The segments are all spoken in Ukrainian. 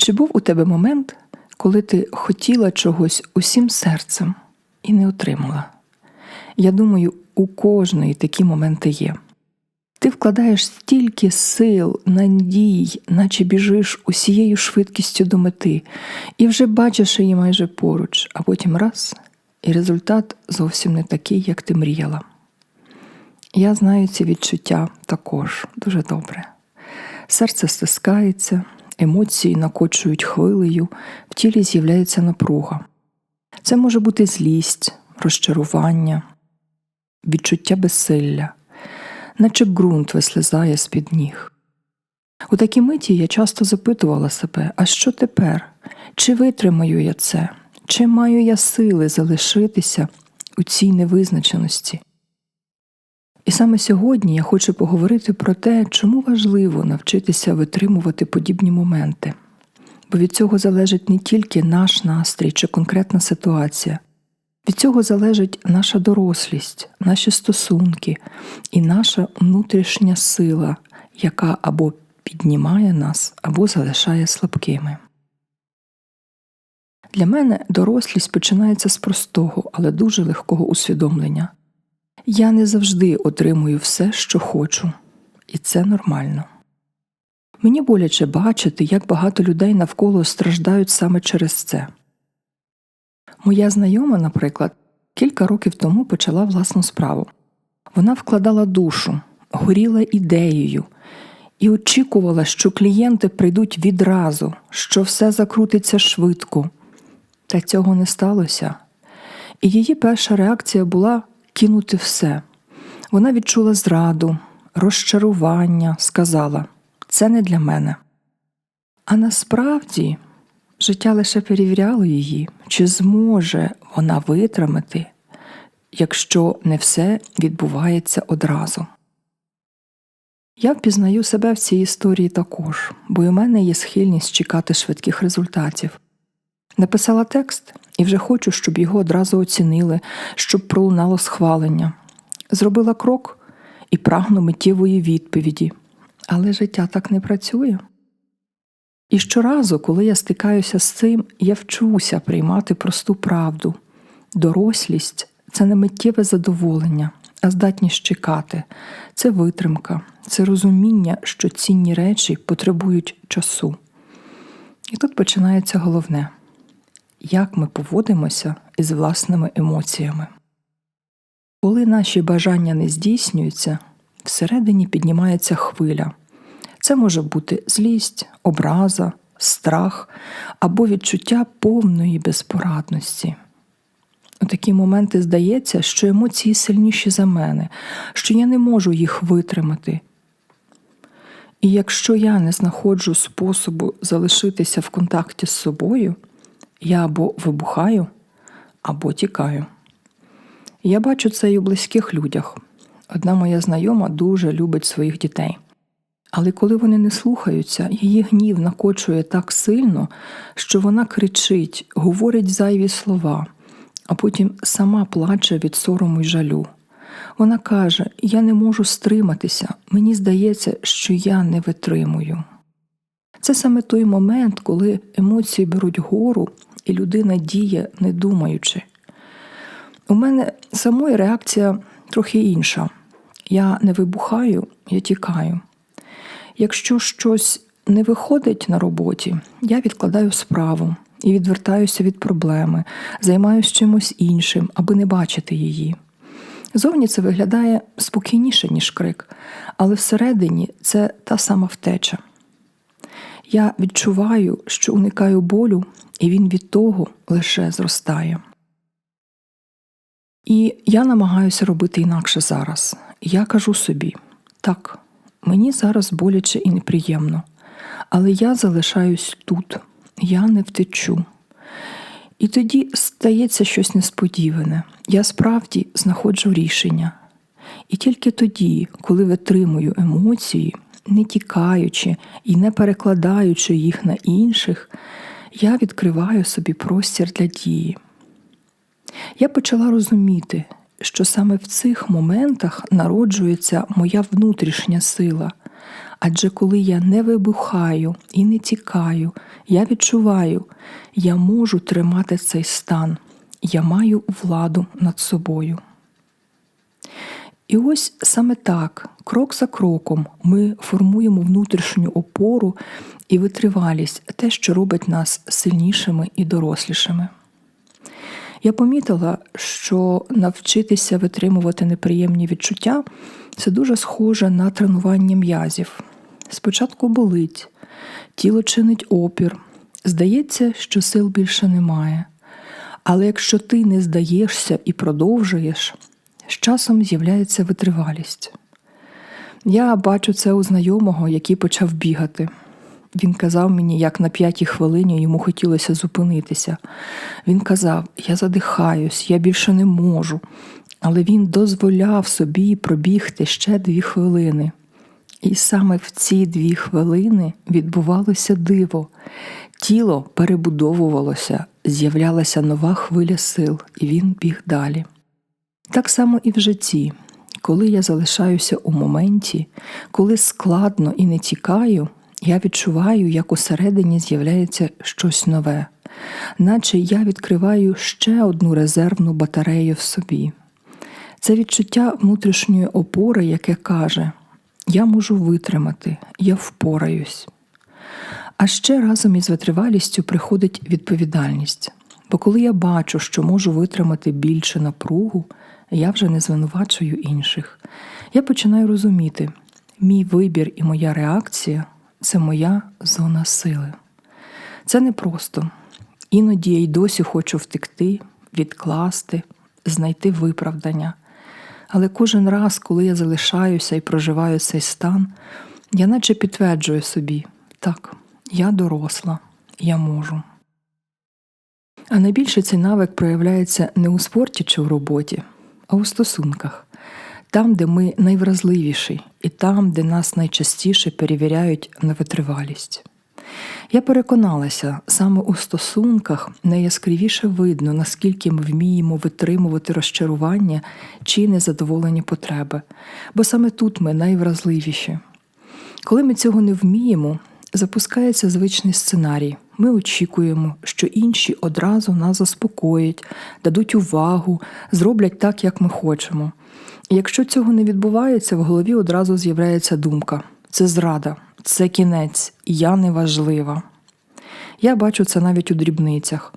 Чи був у тебе момент, коли ти хотіла чогось усім серцем і не отримала? Я думаю, у кожної такі моменти є. Ти вкладаєш стільки сил, надій, наче біжиш усією швидкістю до мети, і вже бачиш її майже поруч, а потім раз, і результат зовсім не такий, як ти мріяла. Я знаю ці відчуття також дуже добре. Серце стискається, емоції накочують хвилею, в тілі з'являється напруга. Це може бути злість, розчарування, відчуття безсилля, наче ґрунт вислизає з-під ніг. У такій миті я часто запитувала себе, а що тепер? Чи витримаю я це? Чи маю я сили залишитися у цій невизначеності? І саме сьогодні я хочу поговорити про те, чому важливо навчитися витримувати подібні моменти, бо від цього залежить не тільки наш настрій чи конкретна ситуація, від цього залежить наша дорослість, наші стосунки і наша внутрішня сила, яка або піднімає нас, або залишає слабкими. Для мене дорослість починається з простого, але дуже легкого усвідомлення. Я не завжди отримую все, що хочу, і це нормально. Мені боляче бачити, як багато людей навколо страждають саме через це. Моя знайома, наприклад, кілька років тому почала власну справу. Вона вкладала душу, горіла ідеєю і очікувала, що клієнти прийдуть відразу, що все закрутиться швидко. Та цього не сталося. І її перша реакція була кинути все. Вона відчула зраду, розчарування, сказала це не для мене. А насправді життя лише перевіряло її, чи зможе вона витримати, якщо не все відбувається одразу. Я впізнаю себе в цій історії також, бо у мене є схильність чекати швидких результатів. Написала текст і вже хочу, щоб його одразу оцінили, щоб пролунало схвалення. Зробила крок і прагну миттєвої відповіді, але життя так не працює. І щоразу, коли я стикаюся з цим, я вчуся приймати просту правду. Дорослість це не миттєве задоволення, а здатність чекати, це витримка, це розуміння, що цінні речі потребують часу. І тут починається головне як ми поводимося із власними емоціями. Коли наші бажання не здійснюються, всередині піднімається хвиля. Це може бути злість, образа, страх або відчуття повної безпорадності. У такі моменти здається, що емоції сильніші за мене, що я не можу їх витримати. І якщо я не знаходжу способу залишитися в контакті з собою, я або вибухаю, або тікаю. Я бачу це і у близьких людях. Одна моя знайома дуже любить своїх дітей. Але коли вони не слухаються, її гнів накочує так сильно, що вона кричить, говорить зайві слова, а потім сама плаче від сорому й жалю. Вона каже: Я не можу стриматися, мені здається, що я не витримую. Це саме той момент, коли емоції беруть гору, і людина діє, не думаючи. У мене самої реакція трохи інша. Я не вибухаю, я тікаю. Якщо щось не виходить на роботі, я відкладаю справу і відвертаюся від проблеми, займаюся чимось іншим, аби не бачити її. Зовні це виглядає спокійніше, ніж крик, але всередині це та сама втеча. Я відчуваю, що уникаю болю, і він від того лише зростає. І я намагаюся робити інакше зараз. Я кажу собі так, мені зараз боляче і неприємно, але я залишаюсь тут, я не втечу. І тоді стається щось несподіване. Я справді знаходжу рішення. І тільки тоді, коли витримую емоції, не тікаючи і не перекладаючи їх на інших, я відкриваю собі простір для дії. Я почала розуміти, що саме в цих моментах народжується моя внутрішня сила, Адже коли я не вибухаю і не тікаю, я відчуваю, я можу тримати цей стан, я маю владу над собою. І ось саме так, крок за кроком, ми формуємо внутрішню опору і витривалість, те, що робить нас сильнішими і дорослішими. Я помітила, що навчитися витримувати неприємні відчуття це дуже схоже на тренування м'язів. Спочатку болить, тіло чинить опір, здається, що сил більше немає. Але якщо ти не здаєшся і продовжуєш, з часом з'являється витривалість. Я бачу це у знайомого, який почав бігати. Він казав мені, як на п'ятій хвилині йому хотілося зупинитися. Він казав: Я задихаюсь, я більше не можу. Але він дозволяв собі пробігти ще дві хвилини. І саме в ці дві хвилини відбувалося диво. Тіло перебудовувалося, з'являлася нова хвиля сил, і він біг далі. Так само і в житті, коли я залишаюся у моменті, коли складно і не тікаю, я відчуваю, як усередині з'являється щось нове, наче я відкриваю ще одну резервну батарею в собі. Це відчуття внутрішньої опори, яке каже: Я можу витримати, я впораюсь. А ще разом із витривалістю приходить відповідальність. Бо коли я бачу, що можу витримати більше напругу, я вже не звинувачую інших. Я починаю розуміти, мій вибір і моя реакція це моя зона сили. Це не просто. Іноді я й досі хочу втекти, відкласти, знайти виправдання. Але кожен раз, коли я залишаюся і проживаю цей стан, я наче підтверджую собі, так, я доросла, я можу. А найбільше цей навик проявляється не у спорті чи в роботі, а у стосунках, там, де ми найвразливіші, і там, де нас найчастіше перевіряють на витривалість. Я переконалася, саме у стосунках найяскравіше видно, наскільки ми вміємо витримувати розчарування чи незадоволені потреби, бо саме тут ми найвразливіші. Коли ми цього не вміємо, запускається звичний сценарій. Ми очікуємо, що інші одразу нас заспокоять, дадуть увагу, зроблять так, як ми хочемо. І якщо цього не відбувається, в голові одразу з'являється думка: це зрада, це кінець, я неважлива. Я бачу це навіть у дрібницях.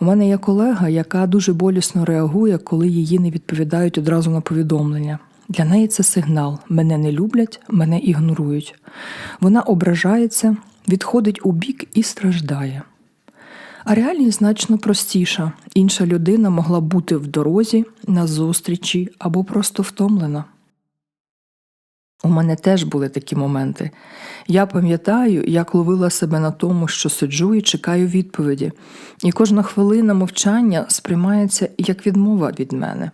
У мене є колега, яка дуже болісно реагує, коли її не відповідають одразу на повідомлення. Для неї це сигнал: мене не люблять, мене ігнорують. Вона ображається, відходить у бік і страждає. А реальність значно простіша. Інша людина могла бути в дорозі, на зустрічі або просто втомлена. У мене теж були такі моменти. Я пам'ятаю, як ловила себе на тому, що сиджу і чекаю відповіді, і кожна хвилина мовчання сприймається як відмова від мене.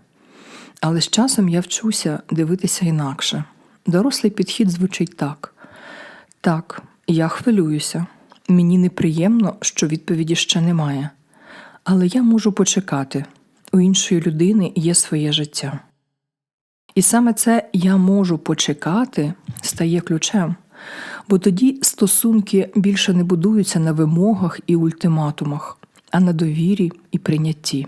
Але з часом я вчуся дивитися інакше. Дорослий підхід звучить так: так, я хвилююся, мені неприємно, що відповіді ще немає, але я можу почекати у іншої людини є своє життя. І саме це я можу почекати стає ключем, бо тоді стосунки більше не будуються на вимогах і ультиматумах, а на довірі і прийнятті.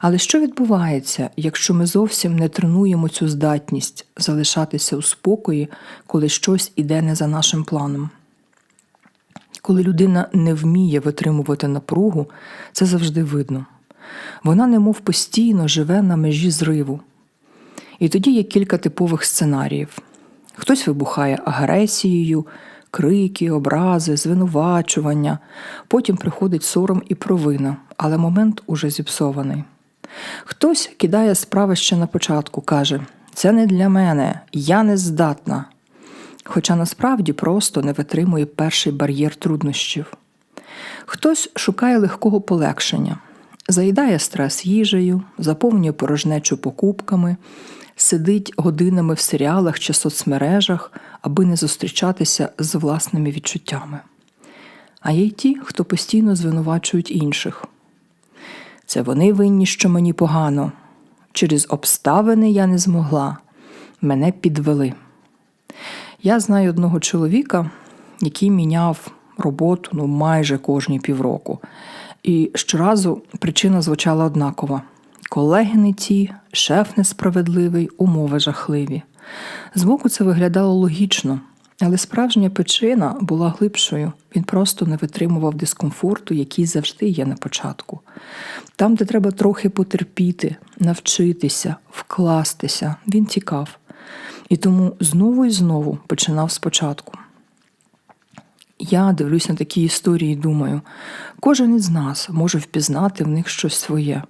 Але що відбувається, якщо ми зовсім не тренуємо цю здатність залишатися у спокої, коли щось іде не за нашим планом? Коли людина не вміє витримувати напругу, це завжди видно. Вона немов постійно живе на межі зриву. І тоді є кілька типових сценаріїв: хтось вибухає агресією, крики, образи, звинувачування, потім приходить сором і провина, але момент уже зіпсований. Хтось кидає справи ще на початку, каже: це не для мене, я не здатна. Хоча насправді просто не витримує перший бар'єр труднощів. Хтось шукає легкого полегшення, заїдає стрес їжею, заповнює порожнечу покупками, сидить годинами в серіалах чи соцмережах, аби не зустрічатися з власними відчуттями. А є й ті, хто постійно звинувачують інших. Це вони винні, що мені погано. Через обставини я не змогла, мене підвели. Я знаю одного чоловіка, який міняв роботу ну, майже кожні півроку. І щоразу причина звучала однакова: колеги не ті, шеф несправедливий, умови жахливі. Збоку це виглядало логічно, але справжня причина була глибшою. Він просто не витримував дискомфорту, який завжди є на початку. Там, де треба трохи потерпіти, навчитися, вкластися, він тікав. І тому знову і знову починав спочатку. Я дивлюсь на такі історії і думаю, кожен із нас може впізнати в них щось своє,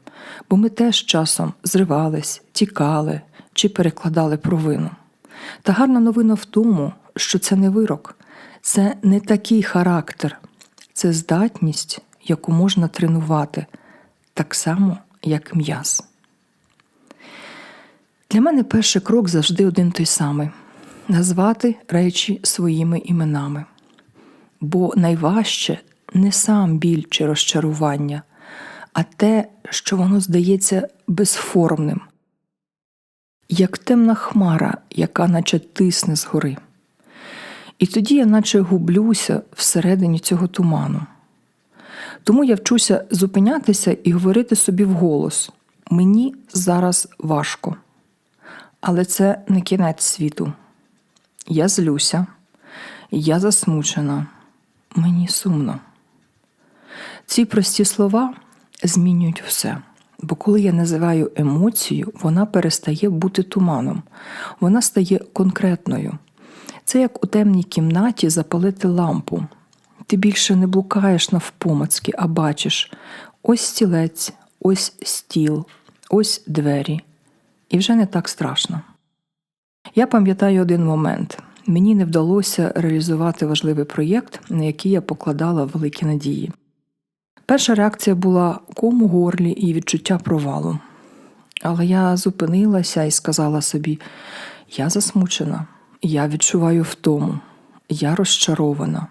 бо ми теж часом зривались, тікали чи перекладали провину. Та гарна новина в тому, що це не вирок, це не такий характер, це здатність, яку можна тренувати, так само, як м'яз. Для мене перший крок завжди один той самий назвати речі своїми іменами. Бо найважче не сам біль чи розчарування, а те, що воно здається безформним, як темна хмара, яка наче тисне згори. І тоді я наче гублюся всередині цього туману. Тому я вчуся зупинятися і говорити собі вголос: мені зараз важко. Але це не кінець світу. Я злюся, я засмучена, мені сумно. Ці прості слова змінюють все. Бо коли я називаю емоцію, вона перестає бути туманом, вона стає конкретною. Це як у темній кімнаті запалити лампу. Ти більше не блукаєш навпомацьки, а бачиш ось стілець, ось стіл, ось двері. І вже не так страшно. Я пам'ятаю один момент. Мені не вдалося реалізувати важливий проєкт, на який я покладала великі надії. Перша реакція була ком у горлі і відчуття провалу. Але я зупинилася і сказала собі: я засмучена, я відчуваю втому, я розчарована.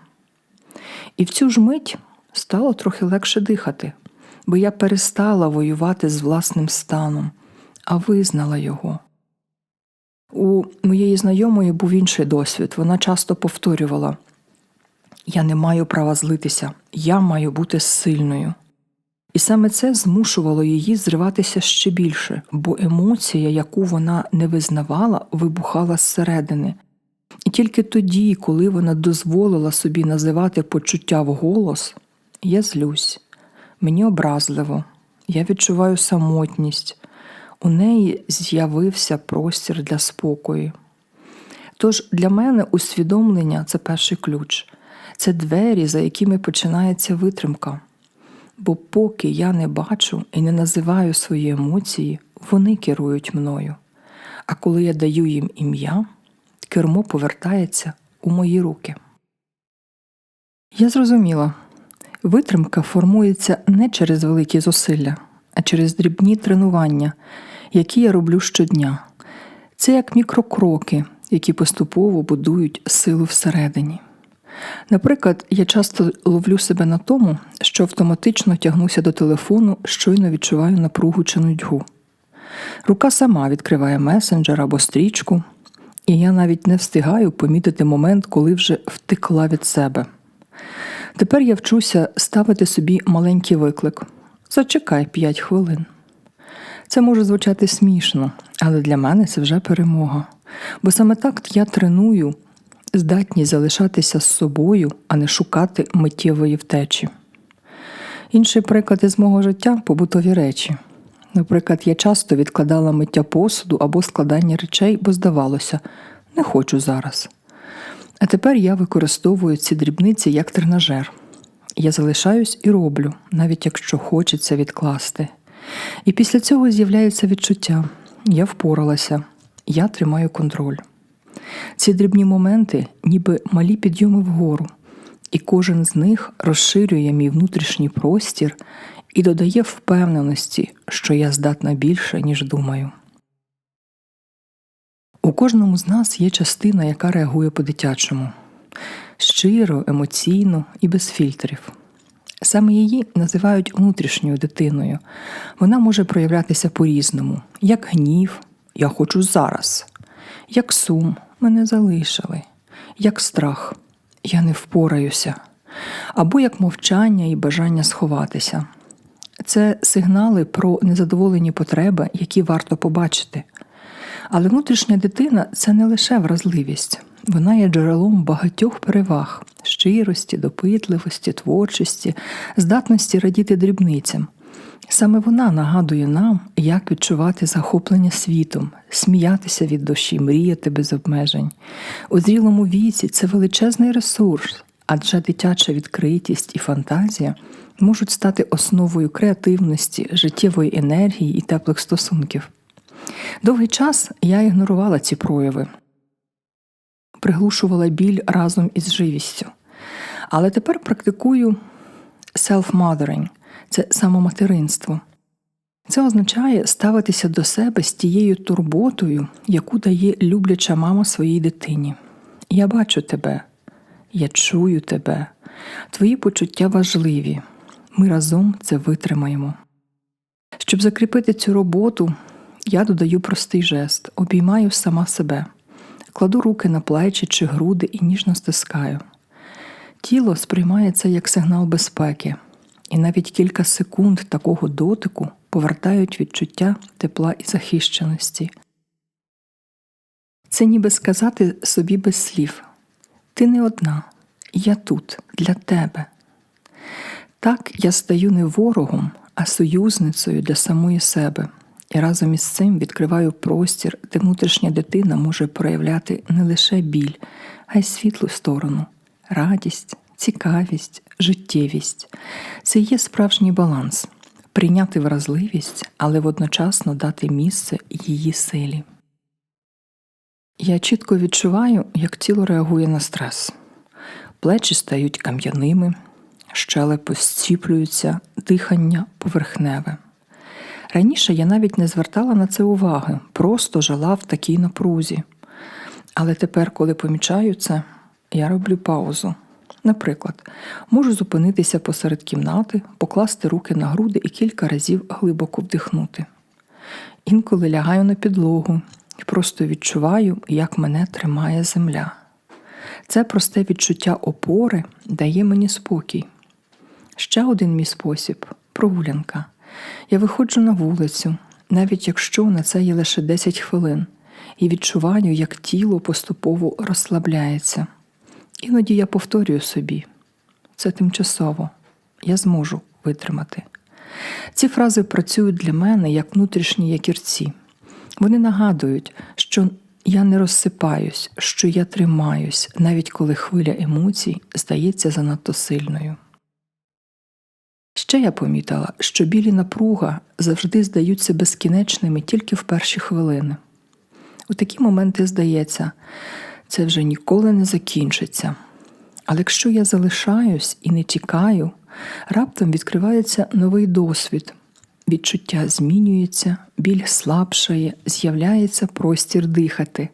І в цю ж мить стало трохи легше дихати, бо я перестала воювати з власним станом, а визнала його. У моєї знайомої був інший досвід. Вона часто повторювала: Я не маю права злитися, я маю бути сильною. І саме це змушувало її зриватися ще більше, бо емоція, яку вона не визнавала, вибухала зсередини. І тільки тоді, коли вона дозволила собі називати почуття вголос, я злюсь, мені образливо, я відчуваю самотність, у неї з'явився простір для спокою. Тож для мене усвідомлення це перший ключ, це двері, за якими починається витримка. Бо поки я не бачу і не називаю свої емоції, вони керують мною. А коли я даю їм ім'я, кермо повертається у мої руки. Я зрозуміла, витримка формується не через великі зусилля, а через дрібні тренування, які я роблю щодня. Це як мікрокроки, які поступово будують силу всередині. Наприклад, я часто ловлю себе на тому, що автоматично тягнуся до телефону, щойно відчуваю напругу чи нудьгу. Рука сама відкриває месенджер або стрічку, і я навіть не встигаю помітити момент, коли вже втекла від себе. Тепер я вчуся ставити собі маленький виклик. Зачекай 5 хвилин. Це може звучати смішно, але для мене це вже перемога. Бо саме так я треную здатність залишатися з собою, а не шукати миттєвої втечі. Інший приклад із мого життя побутові речі. Наприклад, я часто відкладала миття посуду або складання речей, бо здавалося, не хочу зараз. А тепер я використовую ці дрібниці як тренажер. Я залишаюсь і роблю, навіть якщо хочеться відкласти. І після цього з'являється відчуття: я впоралася, я тримаю контроль. Ці дрібні моменти, ніби малі підйоми вгору, і кожен з них розширює мій внутрішній простір і додає впевненості, що я здатна більше, ніж думаю. У кожному з нас є частина, яка реагує по-дитячому щиро, емоційно і без фільтрів. Саме її називають внутрішньою дитиною. Вона може проявлятися по-різному, як гнів, я хочу зараз, як сум, мене залишили, як страх, я не впораюся, або як мовчання і бажання сховатися. Це сигнали про незадоволені потреби, які варто побачити. Але внутрішня дитина це не лише вразливість, вона є джерелом багатьох переваг щирості, допитливості, творчості, здатності радіти дрібницям. Саме вона нагадує нам, як відчувати захоплення світом, сміятися від душі, мріяти без обмежень. У зрілому віці це величезний ресурс, адже дитяча відкритість і фантазія можуть стати основою креативності, життєвої енергії і теплих стосунків. Довгий час я ігнорувала ці прояви, приглушувала біль разом із живістю. Але тепер практикую self-mothering – це самоматеринство. Це означає ставитися до себе з тією турботою, яку дає любляча мама своїй дитині. Я бачу тебе, я чую тебе, твої почуття важливі. Ми разом це витримаємо. Щоб закріпити цю роботу, я додаю простий жест, обіймаю сама себе, кладу руки на плечі чи груди і ніжно стискаю. Тіло сприймає це як сигнал безпеки, і навіть кілька секунд такого дотику повертають відчуття тепла і захищеності. Це ніби сказати собі без слів Ти не одна, я тут для тебе. Так я стаю не ворогом, а союзницею для самої себе, і разом із цим відкриваю простір, де внутрішня дитина може проявляти не лише біль, а й світлу сторону, радість, цікавість, життєвість. Це є справжній баланс прийняти вразливість, але водночасно дати місце її силі. Я чітко відчуваю, як тіло реагує на стрес. Плечі стають кам'яними, щелепи зціплюються, дихання поверхневе. Раніше я навіть не звертала на це уваги, просто жила в такій напрузі. Але тепер, коли помічаю це, я роблю паузу. Наприклад, можу зупинитися посеред кімнати, покласти руки на груди і кілька разів глибоко вдихнути. Інколи лягаю на підлогу і просто відчуваю, як мене тримає земля. Це просте відчуття опори дає мені спокій. Ще один мій спосіб прогулянка. Я виходжу на вулицю, навіть якщо на це є лише 10 хвилин, і відчуваю, як тіло поступово розслабляється. Іноді я повторюю собі, це тимчасово, я зможу витримати. Ці фрази працюють для мене як внутрішні якірці. Вони нагадують, що я не розсипаюсь, що я тримаюсь, навіть коли хвиля емоцій здається занадто сильною. Ще я помітила, що білі напруга завжди здаються безкінечними тільки в перші хвилини. У такі моменти здається, це вже ніколи не закінчиться. Але якщо я залишаюсь і не тікаю, раптом відкривається новий досвід. Відчуття змінюється, біль слабшає, з'являється простір дихати.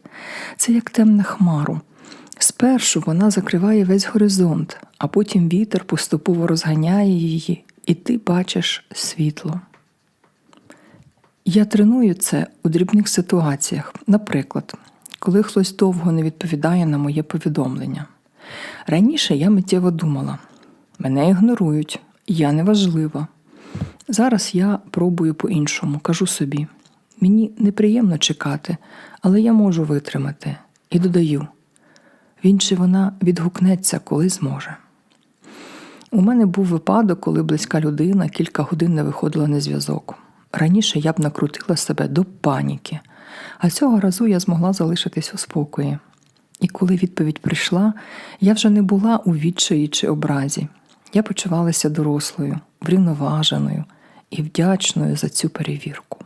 Це як темна хмару. Спершу вона закриває весь горизонт, а потім вітер поступово розганяє її, і ти бачиш світло. Я треную це у дрібних ситуаціях, наприклад, коли хтось довго не відповідає на моє повідомлення. Раніше я миттєво думала: мене ігнорують, я неважлива. Зараз я пробую по-іншому, кажу собі: мені неприємно чекати, але я можу витримати і додаю: він чи вона відгукнеться, коли зможе. У мене був випадок, коли близька людина кілька годин не виходила на зв'язок. Раніше я б накрутила себе до паніки, а цього разу я змогла залишитись у спокої. І коли відповідь прийшла, я вже не була у відчаї чи образі. Я почувалася дорослою, врівноваженою і вдячною за цю перевірку.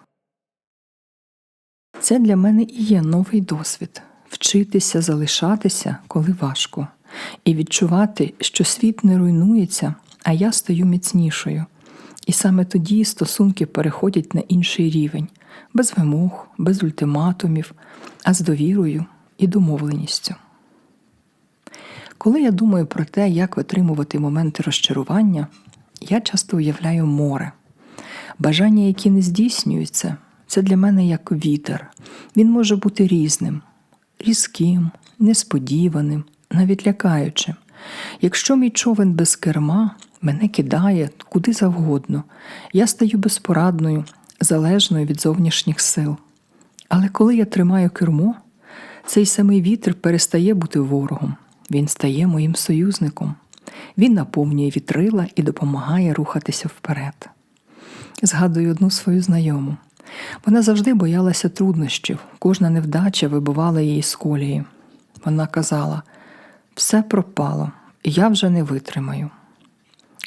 Це для мене і є новий досвід вчитися залишатися, коли важко, і відчувати, що світ не руйнується, а я стаю міцнішою. І саме тоді стосунки переходять на інший рівень, без вимог, без ультиматумів, а з довірою і домовленістю. Коли я думаю про те, як витримувати моменти розчарування, я часто уявляю море. Бажання, які не здійснюються, це для мене як вітер. Він може бути різним, різким, несподіваним, навіть лякаючим. Якщо мій човен без керма мене кидає куди завгодно, я стаю безпорадною, залежною від зовнішніх сил. Але коли я тримаю кермо, цей самий вітер перестає бути ворогом, він стає моїм союзником. Він наповнює вітрила і допомагає рухатися вперед. Згадую одну свою знайому. Вона завжди боялася труднощів, кожна невдача вибивала її з колії. Вона казала: все пропало, я вже не витримаю.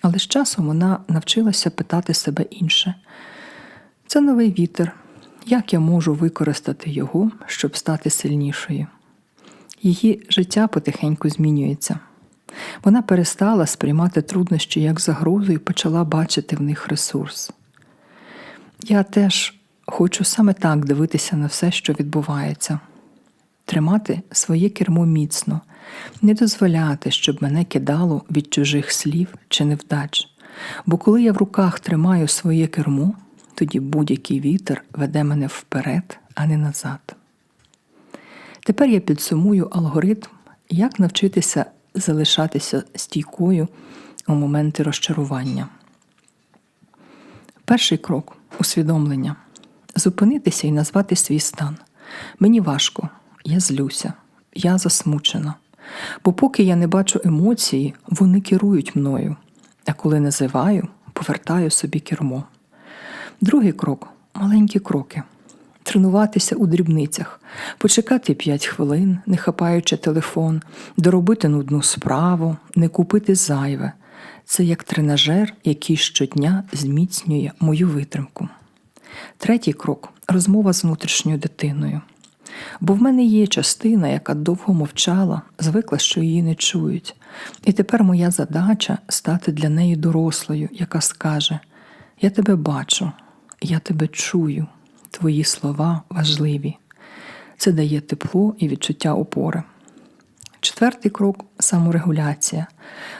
Але з часом вона навчилася питати себе інше. Це новий вітер. Як я можу використати його, щоб стати сильнішою? Її життя потихеньку змінюється. Вона перестала сприймати труднощі як загрозу і почала бачити в них ресурс. Я теж хочу саме так дивитися на все, що відбувається, тримати своє кермо міцно, не дозволяти, щоб мене кидало від чужих слів чи невдач. Бо коли я в руках тримаю своє кермо, тоді будь-який вітер веде мене вперед, а не назад. Тепер я підсумую алгоритм, як навчитися залишатися стійкою у моменти розчарування. Перший крок усвідомлення. Зупинитися і назвати свій стан. Мені важко, я злюся, я засмучена. Бо поки я не бачу емоції, вони керують мною, а коли називаю, повертаю собі кермо. Другий крок маленькі кроки. Тренуватися у дрібницях, почекати 5 хвилин, не хапаючи телефон, доробити нудну справу, не купити зайве. Це як тренажер, який щодня зміцнює мою витримку. Третій крок розмова з внутрішньою дитиною. Бо в мене є частина, яка довго мовчала, звикла, що її не чують. І тепер моя задача стати для неї дорослою, яка скаже: Я тебе бачу, я тебе чую, твої слова важливі. Це дає тепло і відчуття опори. Четвертий крок саморегуляція.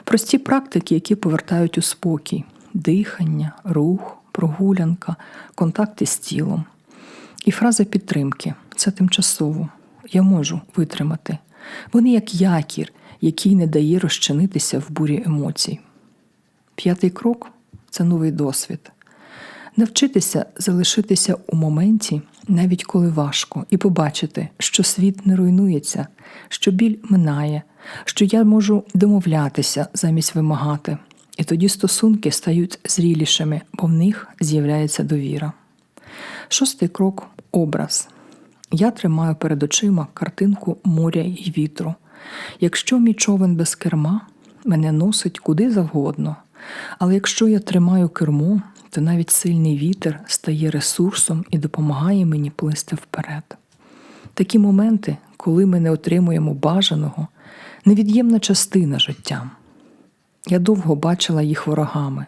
Прості практики, які повертають у спокій, дихання, рух, прогулянка, контакти з тілом. І фраза підтримки це тимчасово. Я можу витримати. Вони як якір, який не дає розчинитися в бурі емоцій. П'ятий крок це новий досвід. Навчитися залишитися у моменті, навіть коли важко, і побачити, що світ не руйнується, що біль минає, що я можу домовлятися замість вимагати. І тоді стосунки стають зрілішими, бо в них з'являється довіра. Шостий крок образ. Я тримаю перед очима картинку моря і вітру. Якщо мій човен без керма, мене носить куди завгодно. Але якщо я тримаю кермо, то навіть сильний вітер стає ресурсом і допомагає мені плисти вперед. Такі моменти, коли ми не отримуємо бажаного, невід'ємна частина життя. Я довго бачила їх ворогами,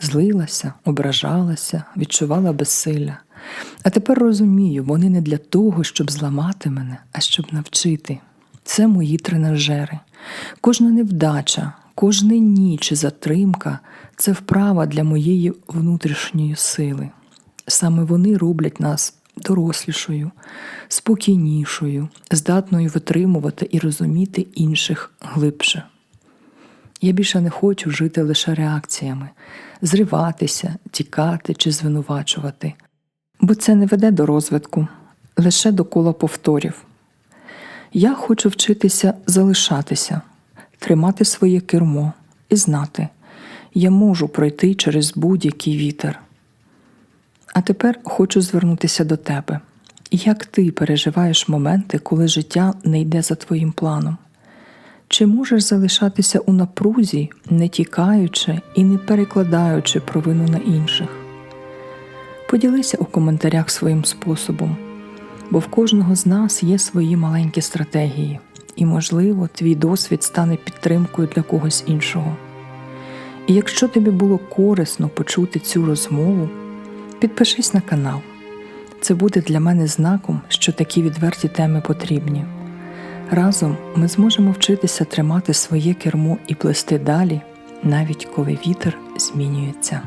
злилася, ображалася, відчувала безсилля. А тепер розумію, вони не для того, щоб зламати мене, а щоб навчити. Це мої тренажери. Кожна невдача, кожне ні чи затримка це вправа для моєї внутрішньої сили. Саме вони роблять нас дорослішою, спокійнішою, здатною витримувати і розуміти інших глибше. Я більше не хочу жити лише реакціями, зриватися, тікати чи звинувачувати, бо це не веде до розвитку, лише до кола повторів. Я хочу вчитися залишатися, тримати своє кермо і знати, я можу пройти через будь-який вітер. А тепер хочу звернутися до тебе. Як ти переживаєш моменти, коли життя не йде за твоїм планом? Чи можеш залишатися у напрузі, не тікаючи і не перекладаючи провину на інших? Поділися у коментарях своїм способом, бо в кожного з нас є свої маленькі стратегії, і, можливо, твій досвід стане підтримкою для когось іншого. І якщо тобі було корисно почути цю розмову, підпишись на канал. Це буде для мене знаком, що такі відверті теми потрібні. Разом ми зможемо вчитися тримати своє кермо і плести далі, навіть коли вітер змінюється.